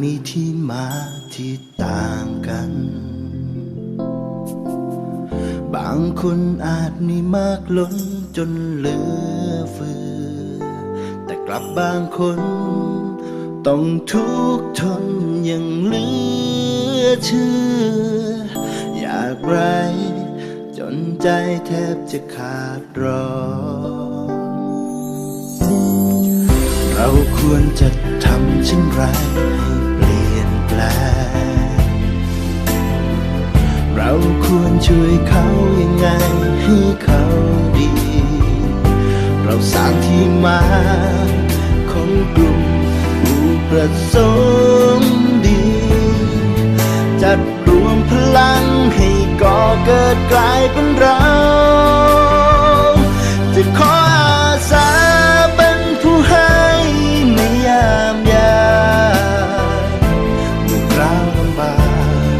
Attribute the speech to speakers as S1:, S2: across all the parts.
S1: มีที่มาที่ต่างกัน บางคนอาจมีมากล้นจนเหลือเฟือ แต่กลับบางคน ต้องทุกข์ทนอย่างเหลือเชื่อ อยากไรจนใจแทบจะขาดร้อนเราควรจะทำเช่นไร ช่วยเขายังไงให้เขาดี เราสร้างที่มาของกลุ่มผู้ประสงค์ดี จัดรวมพลังให้ก่อเกิดกลายเป็นเรา จะขออาสาเป็นผู้ให้ในยามยากเมื่อคราวลำบาก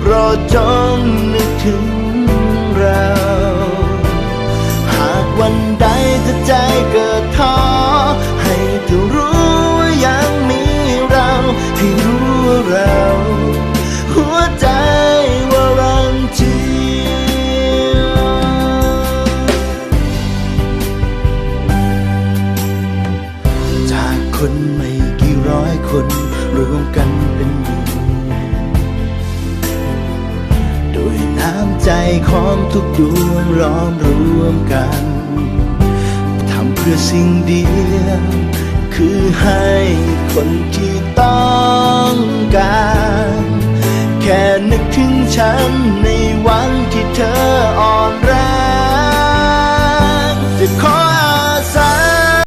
S1: โปรดจงนึ ถ้าใจเกิดท้อให้เธอรู้ว่ายังมีเราให้รู้ว่าเรา หัวใจว่ารันเจียวจากคนไม่กี่ร้อยคนรวมกันเป็นหมู่ด้วยน้ำใจของทุกดวงล้อมรวมกัน พื่อสิ่งเดียว คือให้คนที่ต้องการ แค่นึกถึงฉันในวันที่เธออ่อน